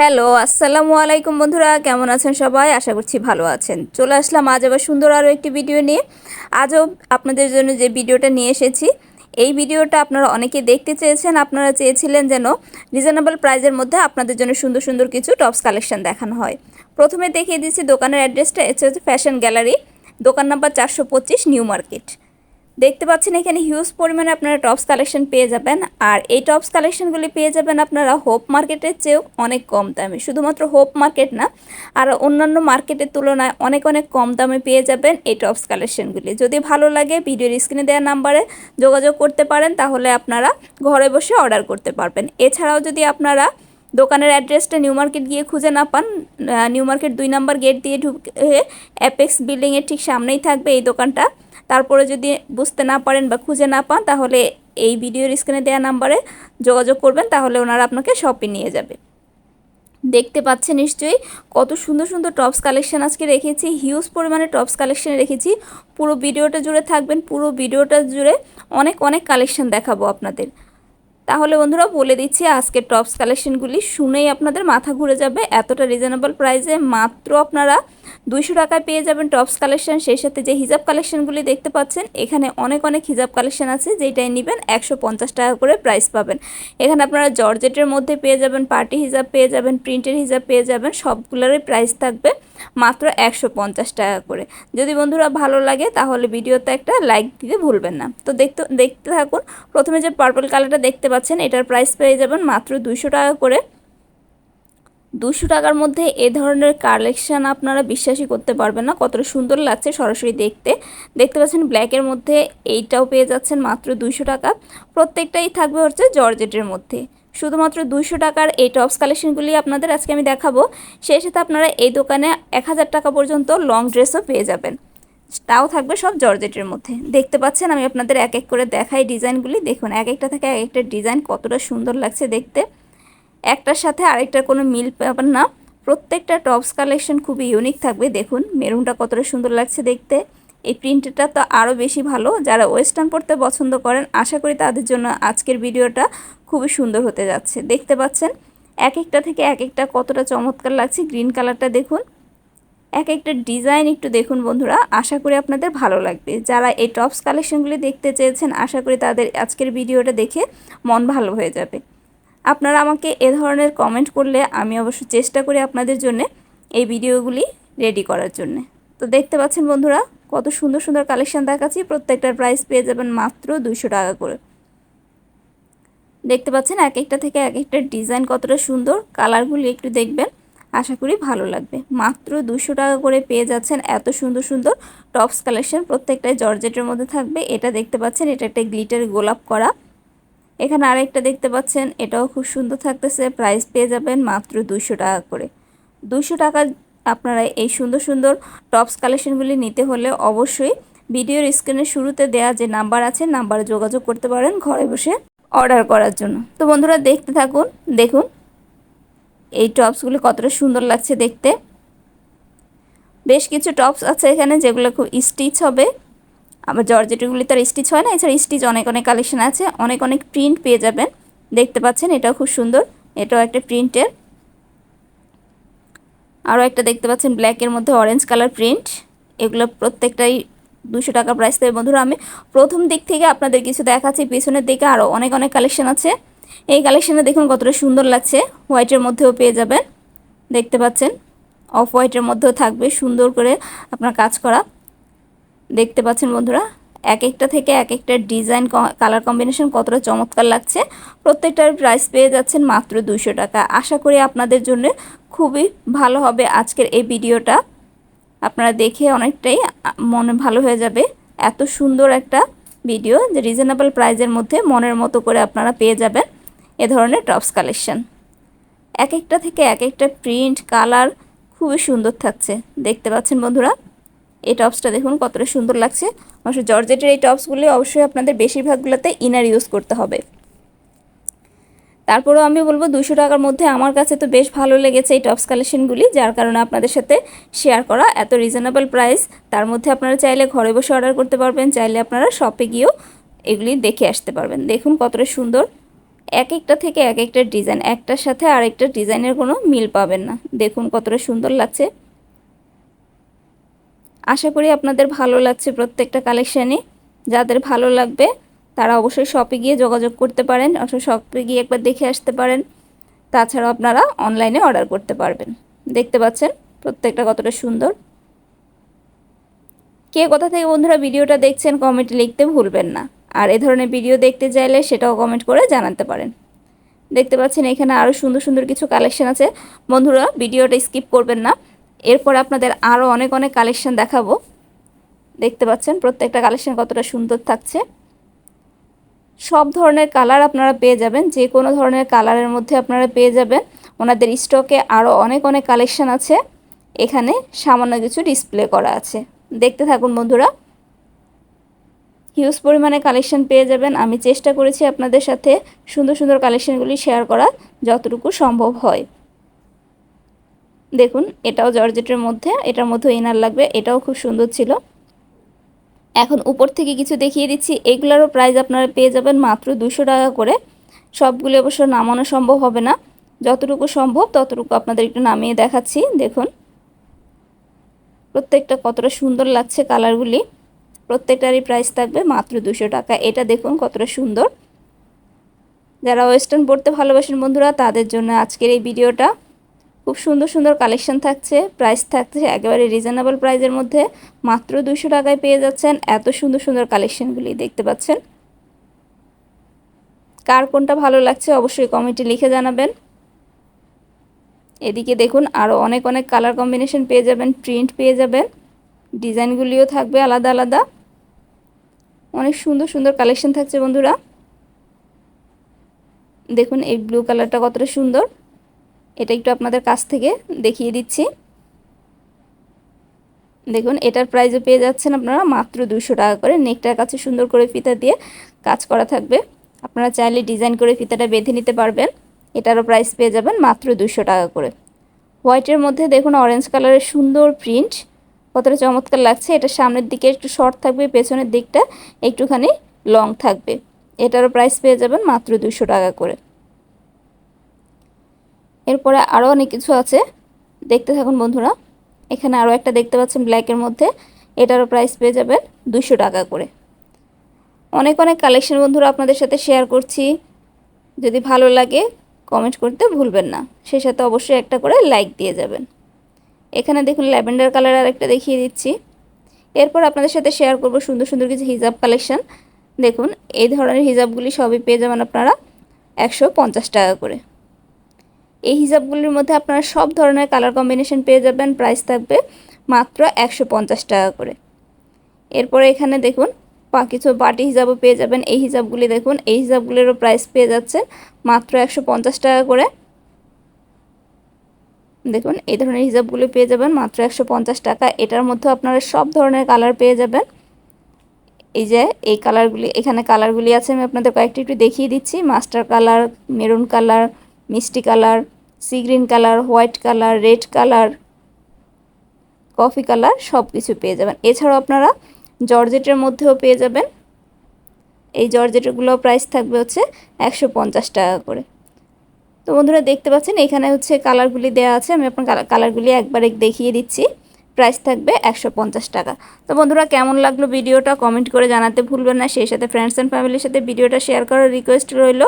Hello, আসসালামু আলাইকুম বন্ধুরা, কেমন আছেন সবাই? আশা করছি ভালো আছেন। চলে আসলাম আজ আবার সুন্দর আরও একটি ভিডিও নিয়ে। আজও আপনাদের জন্য যে ভিডিওটা নিয়ে এসেছি, এই ভিডিওটা আপনারা অনেকে দেখতে চেয়েছেন, আপনারা চেয়েছিলেন যেন রিজনেবল প্রাইজের মধ্যে আপনাদের জন্য সুন্দর সুন্দর কিছু টপস কালেকশন দেখানো হয়। প্রথমে দেখিয়ে দিচ্ছি দোকানের অ্যাড্রেসটা হচ্ছে ফ্যাশন গ্যালারি, দোকান নাম্বার চারশো পঁচিশ নিউ মার্কেট। দেখতে পাচ্ছেন এখানে হিউজ পরিমাণে আপনারা টপস কালেকশন পেয়ে যাবেন। আর এই টপস কালেকশনগুলি পেয়ে যাবেন আপনারা হোপ মার্কেটের চেয়েও অনেক কম দামে। শুধুমাত্র হোপ মার্কেট না, আর অন্যান্য মার্কেটের তুলনায় অনেক অনেক কম দামে পেয়ে যাবেন এই টপস কালেকশনগুলি যদি ভালো লাগে ভিডিওর স্ক্রিনে দেওয়া নাম্বারে যোগাযোগ করতে পারেন, তাহলে আপনারা ঘরে বসে অর্ডার করতে পারবেন। এছাড়াও যদি আপনারা দোকানের অ্যাড্রেসটা নিউ মার্কেট গিয়ে খুঁজে না পান নিউ মার্কেট দুই নাম্বার গেট দিয়ে ঢুকে অ্যাপেক্স বিল্ডিংয়ের ঠিক সামনেই থাকবে এই দোকানটা। তারপরে যদি বুঝতে না পারেন বা খুঁজে না পান, তাহলে এই ভিডিওর স্ক্রিনে দেওয়া নাম্বারে যোগাযোগ করবেন, তাহলে ওনারা আপনাকে শপে নিয়ে যাবে। দেখতে পাচ্ছেন নিশ্চয়ই কত সুন্দর সুন্দর টপস কালেকশন আজকে রেখেছি হিউজ পরিমাণে টপস কালেকশন রেখেছি। পুরো ভিডিওটা জুড়ে থাকবেন, পুরো ভিডিওটা জুড়ে অনেক অনেক কালেকশন দেখাবো আপনাদের। তাহলে বন্ধুরা বলে দিচ্ছি, আজকের টপস কালেকশনগুলি শুনেই আপনাদের মাথা ঘুরে যাবে, এতটা রিজনেবল প্রাইসে মাত্র আপনারা দুইশো টাকায় পেয়ে যাবেন টপস কালেকশন, সেই সাথে যে হিজাব কালেকশনগুলি দেখতে পাচ্ছেন, এখানে অনেক অনেক হিজাব কালেকশন আছে, যেটাই নেবেন একশো পঞ্চাশ টাকা করে প্রাইস পাবেন। এখানে আপনারা জর্জেটের মধ্যে পেয়ে যাবেন, পার্টি হিজাব পেয়ে যাবেন, প্রিন্টের হিজাব পেয়ে যাবেন, সবগুলোরই প্রাইস থাকবে মাত্র একশো পঞ্চাশ টাকা করে। যদি বন্ধুরা ভালো লাগে, তাহলে ভিডিওতে একটা লাইক দিতে ভুলবেন না। তো দেখতে দেখতে থাকুন, প্রথমে যে পার্পল কালারটা দেখতে পাচ্ছেন, এটার প্রাইস পেয়ে যাবেন মাত্র দুশো টাকা করে। দুশো টাকার মধ্যে এ ধরনের কালেকশান আপনারা বিশ্বাসই করতে পারবেন না। কতটা সুন্দর লাগছে সরাসরি দেখতে। দেখতে পাচ্ছেন ব্ল্যাকের মধ্যে এইটাও পেয়ে যাচ্ছেন মাত্র দুশো টাকা। প্রত্যেকটাই থাকবে হচ্ছে জর্জেটের মধ্যে। শুধুমাত্র দুশো টাকার এই টপস কালেকশনগুলি আপনাদের আজকে আমি দেখাবো। সেই সাথে আপনারা এই দোকানে এক হাজার টাকা পর্যন্ত লং ড্রেসও পেয়ে যাবেন। তাও থাকবে সব জর্জেটের মধ্যে। দেখতে পাচ্ছেন আমি আপনাদের এক এক করে দেখাই ডিজাইনগুলি দেখুন, এক একটা থেকে এক একটা ডিজাইন কতটা সুন্দর লাগছে দেখতে। একটার সাথে আরেকটার কোনো মিল পাবেন না। প্রত্যেকটা টপস কালেকশন খুবই ইউনিক থাকবে। দেখুন, মেরুনটা কতটা সুন্দর লাগছে দেখতে। এই প্রিন্টটা তো আরও বেশি ভালো। যারা ওয়েস্টার্ন পড়তে পছন্দ করেন, আশা করি তাদের জন্য আজকের ভিডিওটা খুবই সুন্দর হতে যাচ্ছে। দেখতে পাচ্ছেন এক একটা থেকে এক একটা কতটা চমৎকার লাগছে। গ্রিন কালারটা দেখুন। এক একটা ডিজাইন একটু দেখুন বন্ধুরা, আশা করি আপনাদের ভালো লাগবে। যারা এই টপস কালেকশনগুলি দেখতে চেয়েছেন, আশা করি তাদের আজকের ভিডিওটা দেখে মন ভালো হয়ে যাবে। আপনারা আমাকে এ ধরনের কমেন্ট করলে আমি অবশ্য চেষ্টা করি আপনাদের জন্য এই ভিডিওগুলি রেডি করার জন্য। তো দেখতে পাচ্ছেন বন্ধুরা, কত সুন্দর সুন্দর কালেকশান দেখাচ্ছি। প্রত্যেকটার প্রাইস পেয়ে যাবেন মাত্র দুশো টাকা করে। দেখতে পাচ্ছেন এক একটা থেকে এক একটা ডিজাইন কতটা সুন্দর। কালারগুলি একটু দেখবেন, আশা করি ভালো লাগবে। মাত্র দুশো টাকা করে পেয়ে যাচ্ছেন এত সুন্দর সুন্দর টপস কালেকশন প্রত্যেকটাই জর্জেটের মধ্যে থাকবে। এটা দেখতে পাচ্ছেন, এটা একটা গ্লিটার গোলাপ করা। এখানে আরেকটা দেখতে পাচ্ছেন, এটাও খুব সুন্দর থাকতেছে প্রাইস পেয়ে যাবেন মাত্র দুশো টাকা করে। দুশো টাকা আপনারা এই সুন্দর সুন্দর টপস কালেকশনগুলি নিতে হলে অবশ্যই ভিডিওর স্ক্রিনের শুরুতে দেয়া যে নাম্বার আছে নাম্বারে যোগাযোগ করতে পারেন ঘরে বসে অর্ডার করার জন্য। তো বন্ধুরা দেখতে থাকুন, দেখুন এই টপসগুলি কতটা সুন্দর লাগছে দেখতে। বেশ কিছু টপস আছে এখানে যেগুলো খুব স্টিচ হবে। আবার জর্জেটগুলি তার স্টিচ হয় না, এছাড়া স্টিচ অনেক অনেক কালেকশন আছে, অনেক অনেক প্রিন্ট পেয়ে যাবেন। দেখতে পাচ্ছেন, এটাও খুব সুন্দর, এটাও একটা প্রিন্টের আরও একটা দেখতে পাচ্ছেন ব্ল্যাকের মধ্যে অরেঞ্জ কালার প্রিন্ট এগুলো প্রত্যেকটাই দুশো টাকা প্রাইস দেবে। বন্ধুরা, আমি প্রথম দিক থেকে আপনাদের কিছু দেখাচ্ছি, পেছনের দিকে আরও অনেক অনেক কালেকশন আছে। এই কালেকশানে দেখুন কতটা সুন্দর লাগছে হোয়াইটের মধ্যেও পেয়ে যাবেন। দেখতে পাচ্ছেন অফ হোয়াইটের মধ্যেও থাকবে, সুন্দর করে আপনার কাজ করা। দেখতে পাচ্ছেন বন্ধুরা, এক একটা থেকে এক একটা ডিজাইন কালার কম্বিনেশন কতটা চমৎকার লাগছে। প্রত্যেকটার প্রাইস পেয়ে যাচ্ছেন মাত্র দুশো টাকা। আশা করি আপনাদের জন্য খুবই ভালো হবে আজকের এই ভিডিওটা। আপনারা দেখে অনেকটাই মনে ভালো হয়ে যাবে। এত সুন্দর একটা ভিডিও, যে রিজনেবল প্রাইজের মধ্যে মনের মতো করে আপনারা পেয়ে যাবেন এ ধরনের টপস কালেকশন এক একটা থেকে এক একটা প্রিন্ট কালার খুবই সুন্দর থাকছে। দেখতে পাচ্ছেন বন্ধুরা এই টপসটা দেখুন কতটা সুন্দর লাগছে। অবশ্য জর্জেটের এই টপসগুলি অবশ্যই আপনাদের বেশিরভাগগুলোতে ইনার ইউজ করতে হবে। তারপরেও আমি বলব দুশো টাকার মধ্যে আমার কাছে তো বেশ ভালো লেগেছে এই টপস কালেকশনগুলি, যার কারণে আপনাদের সাথে শেয়ার করা এত রিজনেবল প্রাইস তার মধ্যে আপনারা চাইলে ঘরে বসে অর্ডার করতে পারবেন, চাইলে আপনারা শপে গিয়েও এগুলি দেখে আসতে পারবেন। দেখুন কতটা সুন্দর। এক একটা থেকে এক একটা ডিজাইন, একটার সাথে আরেকটা ডিজাইনের কোনো মিল পাবেন না। দেখুন কতটা সুন্দর লাগছে। আশা করি আপনাদের ভালো লাগছে প্রত্যেকটা কালেকশানই যাদের ভালো লাগবে, তারা অবশ্যই শপে গিয়ে যোগাযোগ করতে পারেন, অথবা শপে গিয়ে একবার দেখে আসতে পারেন। তাছাড়াও আপনারা অনলাইনে অর্ডার করতে পারবেন। দেখতে পাচ্ছেন, প্রত্যেকটা কতটা সুন্দর। কে কোথা থেকে বন্ধুরা ভিডিওটা দেখছেন কমেন্টে লিখতে ভুলবেন না। আর এ ধরনের ভিডিও দেখতে চাইলে সেটাও কমেন্ট করে জানাতে পারেন। দেখতে পাচ্ছেন, এখানে আরও সুন্দর সুন্দর কিছু কালেকশন আছে। বন্ধুরা, ভিডিওটা স্কিপ করবেন না। এরপর আপনাদের আরও অনেক অনেক কালেকশন দেখাবো। দেখতে পাচ্ছেন, প্রত্যেকটা কালেকশন কতটা সুন্দর থাকছে। সব ধরনের কালার আপনারা পেয়ে যাবেন, যে কোনো ধরনের কালারের মধ্যে আপনারা পেয়ে যাবেন। ওনাদের স্টকে আরও অনেক অনেক কালেকশন আছে। এখানে সামান্য কিছু ডিসপ্লে করা আছে। দেখতে থাকুন বন্ধুরা। হিউজ পরিমাণে কালেকশন পেয়ে যাবেন। আমি চেষ্টা করেছি আপনাদের সাথে সুন্দর সুন্দর কালেকশনগুলি শেয়ার করা যতটুকু সম্ভব হয়। দেখুন, এটাও জর্জেটের মধ্যে, এটার মধ্যে ইনার লাগবে, এটাও খুব সুন্দর ছিল। এখন উপর থেকে কিছু দেখিয়ে দিচ্ছি, এগুলোরও প্রাইস আপনারা পেয়ে যাবেন মাত্র দুশো টাকা করে। সবগুলো অবশ্য নামানো সম্ভব হবে না। যতটুকু সম্ভব ততটুকু আপনাদের একটু নামিয়ে দেখাচ্ছি, দেখুন। প্রত্যেকটা কতটা সুন্দর লাগছে কালারগুলি। প্রত্যেকটারই প্রাইস থাকবে মাত্র দুশো টাকা। এটা দেখুন কতটা সুন্দর। যারা ওয়েস্টার্ন পড়তে ভালোবাসেন বন্ধুরা, তাদের জন্য আজকের এই ভিডিওটা। খুব সুন্দর সুন্দর কালেকশন থাকছে প্রাইস থাকছে একেবারে রিজনেবল প্রাইসের মধ্যে। মাত্র দুশো টাকায় পেয়ে যাচ্ছেন, এত সুন্দর সুন্দর কালেকশনগুলি দেখতে পাচ্ছেন। কার কোনটা ভালো লাগছে অবশ্যই কমেন্টে লিখে জানাবেন। এদিকে দেখুন আরও অনেক অনেক কালার কম্বিনেশন পেয়ে যাবেন প্রিন্ট পেয়ে যাবেন। ডিজাইনগুলিও থাকবে আলাদা আলাদা। অনেক সুন্দর সুন্দর কালেকশন থাকছে বন্ধুরা। দেখুন এই ব্লু কালারটা কতটা সুন্দর। এটা একটু আপনাদের কাছ থেকে দেখিয়ে দিচ্ছি। দেখুন, এটার প্রাইজও পেয়ে যাচ্ছেন আপনারা মাত্র দুশো টাকা করে। নেকটার কাছে সুন্দর করে ফিতা দিয়ে কাজ করা থাকবে। আপনারা চাইলে ডিজাইন করে ফিতাটা বেঁধে নিতে পারবেন। এটারও প্রাইস পেয়ে যাবেন মাত্র দুশো টাকা করে। হোয়াইটের মধ্যে দেখুন অরেঞ্জ কালারের সুন্দর প্রিন্ট কতটা চমৎকার লাগছে। এটা সামনের দিকে একটু শর্ট থাকবে, পেছনের দিকটা একটুখানি লং থাকবে। এটারও প্রাইস পেয়ে যাবেন মাত্র দুশো টাকা করে। এরপরে আরও অনেক কিছু আছে। দেখতে থাকুন বন্ধুরা। এখানে আরও একটা দেখতে পাচ্ছেন ব্ল্যাকের মধ্যে। এটারও প্রাইস পেয়ে যাবেন দুশো টাকা করে। অনেক অনেক কালেকশন বন্ধুরা আপনাদের সাথে শেয়ার করছি। যদি ভালো লাগে কমেন্ট করতে ভুলবেন না। সেই সাথে অবশ্যই একটা করে লাইক দিয়ে যাবেন। এখানে দেখুন ল্যাভেন্ডার কালার আর একটা দেখিয়ে দিচ্ছি। এরপর আপনাদের সাথে শেয়ার করব সুন্দর সুন্দর কিছু হিজাব কালেকশন দেখুন, এই ধরনের হিজাবগুলি সবই পেয়ে যাবেন আপনারা একশো পঞ্চাশ টাকা করে। এই হিজাবগুলির মধ্যে আপনারা সব ধরনের কালার কম্বিনেশন পেয়ে যাবেন। প্রাইস থাকবে মাত্র একশো পঞ্চাশ টাকা করে। এরপরে এখানে দেখুন বা কিছু বাটি হিসাবও পেয়ে যাবেন। এই হিসাবগুলি দেখুন, এই হিসাবগুলিরও প্রাইস পেয়ে যাচ্ছে মাত্র একশো পঞ্চাশ টাকা করে। দেখুন, এই ধরনের হিসাবগুলি পেয়ে যাবেন মাত্র একশো পঞ্চাশ টাকা। এটার মধ্যে আপনারা সব ধরনের কালার পেয়ে যাবেন। এই যে, এই কালারগুলি এখানে কালারগুলি আছে, আমি আপনাদের কয়েকটি একটু দেখিয়ে দিচ্ছি। মাস্টার কালার মেরুন কালার মিষ্টি colour, sea green colour, white colour, red colour, coffee colour সব কিছু পেয়ে যাবেন। এছাড়াও আপনারা জর্জেটের মধ্যেও পেয়ে যাবেন। এই জর্জেটগুলো প্রাইস থাকবে হচ্ছে একশো পঞ্চাশ টাকা করে। তো বন্ধুরা দেখতে পাচ্ছেন, এখানে হচ্ছে কালারগুলি দেওয়া আছে। আমি আপনার কালারগুলি একবার দেখিয়ে দিচ্ছি। প্রাইস থাকবে একশো পঞ্চাশ টাকা। তো বন্ধুরা, কেমন লাগল ভিডিওটা কমেন্ট করে জানাতে ভুলবেন না। সেই সাথে ফ্রেন্ডস অ্যান্ড ফ্যামিলির সাথে ভিডিওটা শেয়ার করার রিকোয়েস্ট রইল।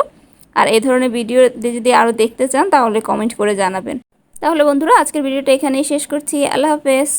আর এই ধরনের ভিডিও যদি আরও দেখতে চান, তাহলে কমেন্ট করে জানাবেন। তাহলে বন্ধুরা, আজকের ভিডিওটা এখানেই শেষ করছি। আল্লাহ হাফেজ।